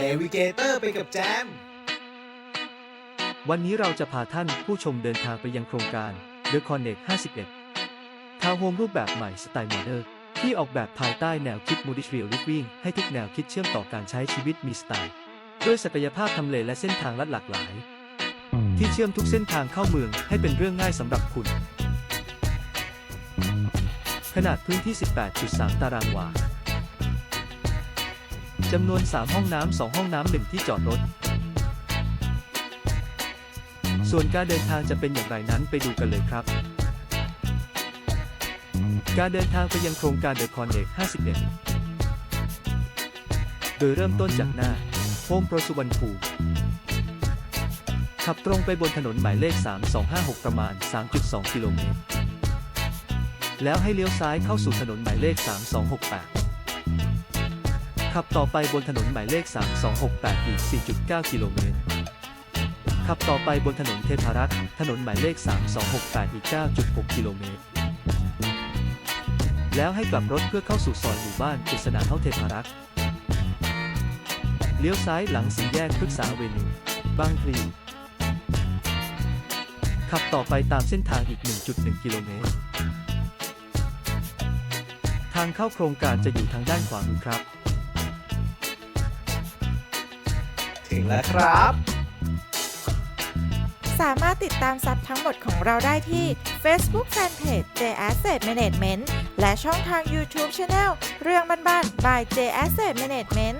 เนวิเกเตอร์ไปกับแจม วันนี้เราจะพาท่านผู้ชมเดินทางไปยังโครงการ The Connect 51 ทาวน์โฮมรูปแบบใหม่สไตล์โมเดิร์นที่ออกแบบภายใต้แนวคิด Moody Real Living ให้ทุกแนวคิดเชื่อมต่อการใช้ชีวิตมีสไตล์ ด้วยศักยภาพทำเลและเส้นทางลัดหลากหลาย ที่เชื่อมทุกเส้นทางเข้าเมืองให้เป็นเรื่องง่ายสำหรับคุณ ขนาดพื้นที่ 18.3 ตารางวา จำนวน 3 ห้องน้ำ 2 ห้องน้ำ 1 ที่จอดรถ ส่วนการเดินทางจะเป็นอย่างไรนั้นไปดูกันเลยครับ การเดินทางไปยังโครงการเดอะคอนเอก51 โดยเริ่มต้นจากหน้าโฮมโปรสุวรรณภูมิขับตรงไปบนถนนหมายเลข 3256 ประมาณ 3.2 กิโลเมตร แล้วให้เลี้ยวซ้ายเข้าสู่ถนนหมายเลข 3268 ขับต่อไปบนถนนหมายเลข 3268 อีก 4.9 กิโลเมตร ขับต่อไปบนถนนเทพารักษ์ ถนนหมายเลข 3268 อีก 9.6 กิโลเมตร แล้วให้กลับรถเพื่อเข้าสู่ซอยหมู่บ้านกฤษณาเท่าเทพารักษ์ เลี้ยวซ้ายหลังสี่แยกพฤกษาเวนิวบางพลีขับต่อไปตามเส้นทางอีก 1.1 กิโลเมตร ทางเข้าโครงการจะอยู่ทางด้านขวามือครับ ถึงแล้วครับ สามารถติดตามซับทั้งหมดของเราได้ที่ Facebook Fanpage J Asset Management และช่องทาง YouTube Channel เรื่องบ้านๆ by J Asset Management